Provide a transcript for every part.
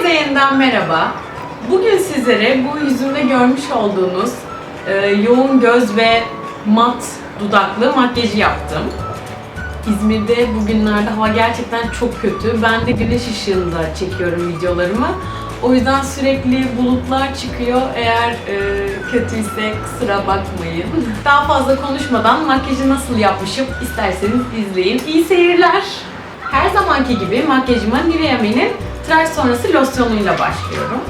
Herkese yeniden merhaba. Bugün sizlere bu yüzümde görmüş olduğunuz e, yoğun göz ve mat dudaklı makyajı yaptım. İzmir'de bugünlerde hava gerçekten çok kötü. Ben de güneş ışığında çekiyorum videolarımı. O yüzden sürekli bulutlar çıkıyor. Eğer e, kötüyse kusura bakmayın. Daha fazla konuşmadan makyajı nasıl yapmışım isterseniz izleyin. İyi seyirler. Her zamanki gibi makyajıma Nivea Men'in tıraş sonrası losyonuyla başlıyorum.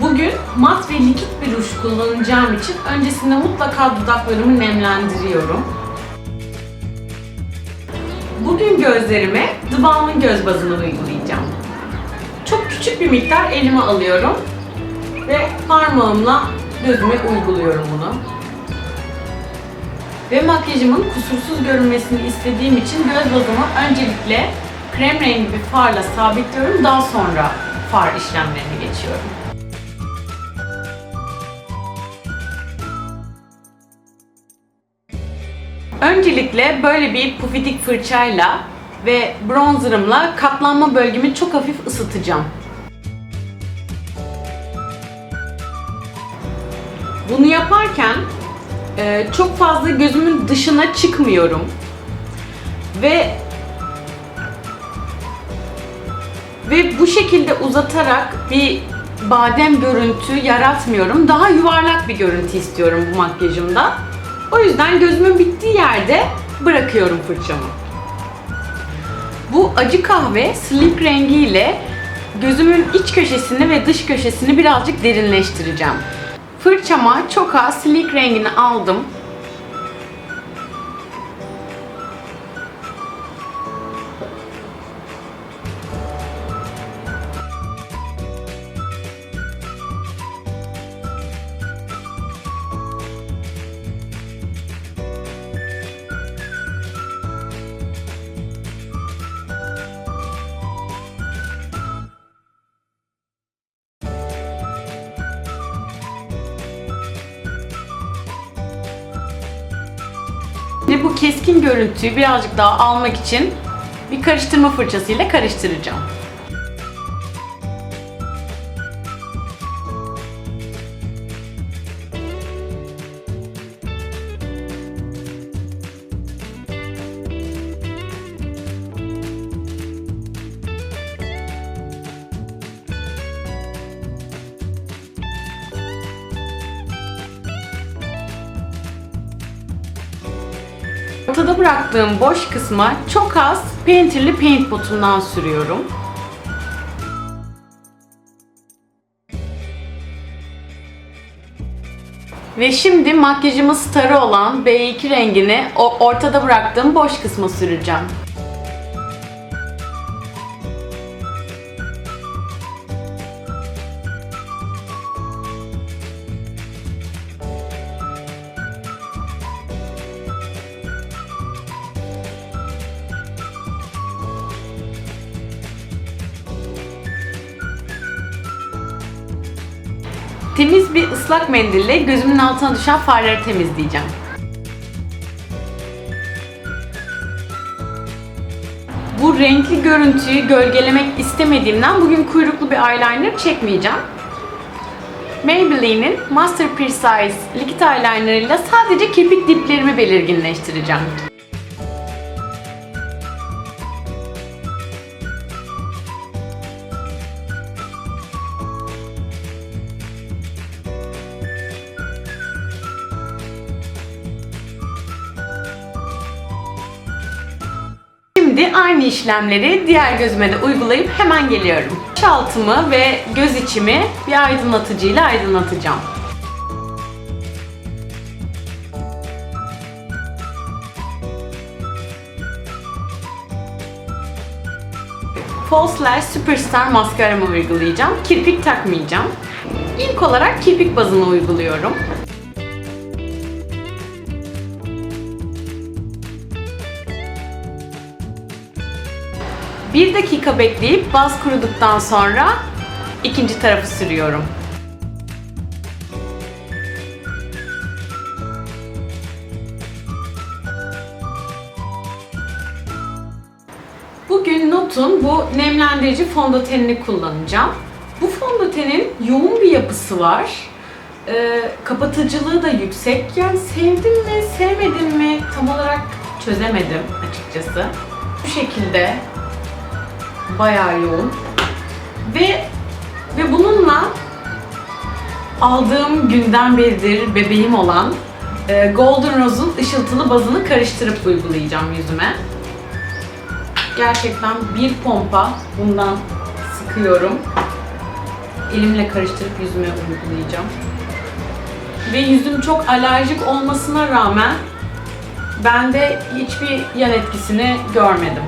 Bugün mat ve likit bir ruj kullanacağım için öncesinde mutlaka dudaklarımı nemlendiriyorum. Bugün gözlerime The Balm'ın göz bazını uygulayacağım. Çok küçük bir miktar elime alıyorum ve parmağımla gözüme uyguluyorum bunu. Ve makyajımın kusursuz görünmesini istediğim için göz bazımı öncelikle krem rengi bir farla sabitliyorum. Daha sonra far işlemlerine geçiyorum. Öncelikle böyle bir pufidik fırçayla ve bronzerımla katlanma bölgemi çok hafif ısıtacağım. Bunu yaparken e, çok fazla gözümün dışına çıkmıyorum. Ve ve bu şekilde uzatarak bir badem görüntü yaratmıyorum. Daha yuvarlak bir görüntü istiyorum bu makyajımda. O yüzden gözümün bittiği yerde bırakıyorum fırçamı. Bu acı kahve sleek rengiyle gözümün iç köşesini ve dış köşesini birazcık derinleştireceğim. Fırçama çok az sleek rengini aldım. Şimdi bu keskin görüntüyü birazcık daha almak için bir karıştırma fırçasıyla karıştıracağım. Ortada bıraktığım boş kısma çok az Painterly Paint Pot'umdan sürüyorum. Ve şimdi makyajımın starı olan B2 rengini ortada bıraktığım boş kısma süreceğim. Temiz bir ıslak mendille gözümün altına düşen farları temizleyeceğim. Bu renkli görüntüyü gölgelemek istemediğimden bugün kuyruklu bir eyeliner çekmeyeceğim. Maybelline'in Master Precise Liquid Eyeliner ile sadece kirpik diplerimi belirginleştireceğim. Şimdi aynı işlemleri diğer gözüme de uygulayıp hemen geliyorum. Baş altımı ve göz içimi bir aydınlatıcıyla aydınlatacağım. False Lash Superstar maskaramı uygulayacağım. Kirpik takmayacağım. İlk olarak kirpik bazını uyguluyorum. Bir dakika bekleyip baz kuruduktan sonra ikinci tarafı sürüyorum. Bugün Not'un bu nemlendirici fondötenini kullanacağım. Bu fondötenin yoğun bir yapısı var. Ee, kapatıcılığı da yüksek. Yani sevdim mi, sevmedim mi tam olarak çözemedim açıkçası. Bu şekilde bayağı yoğun. Ve ve bununla aldığım günden beridir bebeğim olan e, Golden Rose'un ışıltılı bazını karıştırıp uygulayacağım yüzüme. Gerçekten bir pompa bundan sıkıyorum. Elimle karıştırıp yüzüme uygulayacağım. Ve yüzüm çok alerjik olmasına rağmen bende hiçbir yan etkisini görmedim.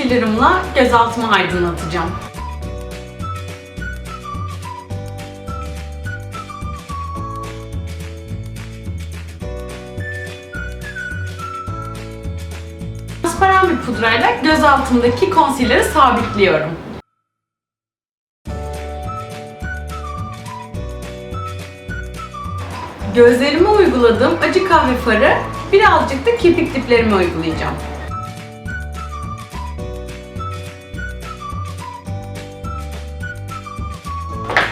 Concealer'ımla gözaltımı aydınlatacağım. Transparan bir pudrayla göz altındaki concealer'ı sabitliyorum. Gözlerime uyguladığım acı kahve farı birazcık da kirpik diplerime uygulayacağım.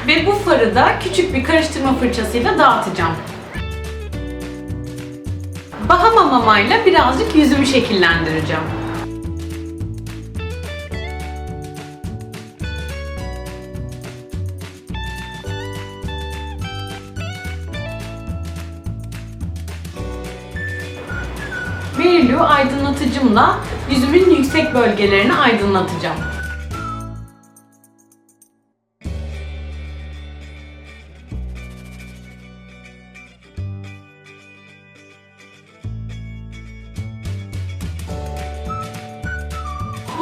Ve bu farı da küçük bir karıştırma fırçasıyla dağıtacağım. Bahama mamayla birazcık yüzümü şekillendireceğim. Merilu aydınlatıcımla yüzümün yüksek bölgelerini aydınlatacağım.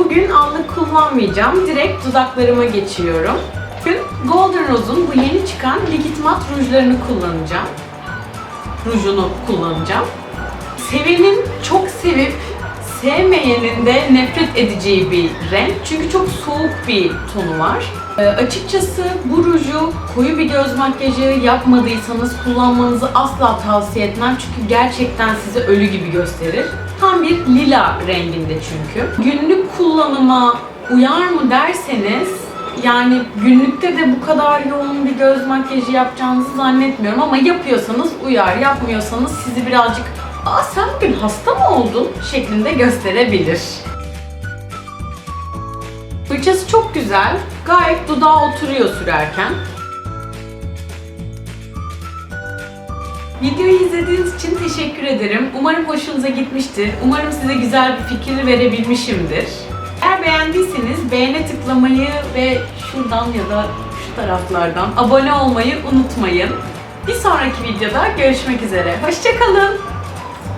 Bugün allık kullanmayacağım. Direkt dudaklarıma geçiyorum. Bugün Golden Rose'un bu yeni çıkan likit mat rujlarını kullanacağım. Rujunu kullanacağım. Sevenin çok sevip sevmeyenin de nefret edeceği bir renk. Çünkü çok soğuk bir tonu var. Ee, açıkçası bu ruju koyu bir göz makyajı yapmadıysanız kullanmanızı asla tavsiye etmem. Çünkü gerçekten sizi ölü gibi gösterir. Tam bir lila renginde çünkü. Günlük kullanıma uyar mı derseniz yani günlükte de bu kadar yoğun bir göz makyajı yapacağınızı zannetmiyorum ama yapıyorsanız uyar, yapmıyorsanız sizi birazcık ''Aa sen bugün hasta mı oldun?'' şeklinde gösterebilir. Fırçası çok güzel. Gayet dudağa oturuyor sürerken. Videoyu izlediğiniz için teşekkür ederim. Umarım hoşunuza gitmiştir. Umarım size güzel bir fikir verebilmişimdir. Eğer beğendiyseniz beğene tıklamayı ve şuradan ya da şu taraflardan abone olmayı unutmayın. Bir sonraki videoda görüşmek üzere. Hoşçakalın.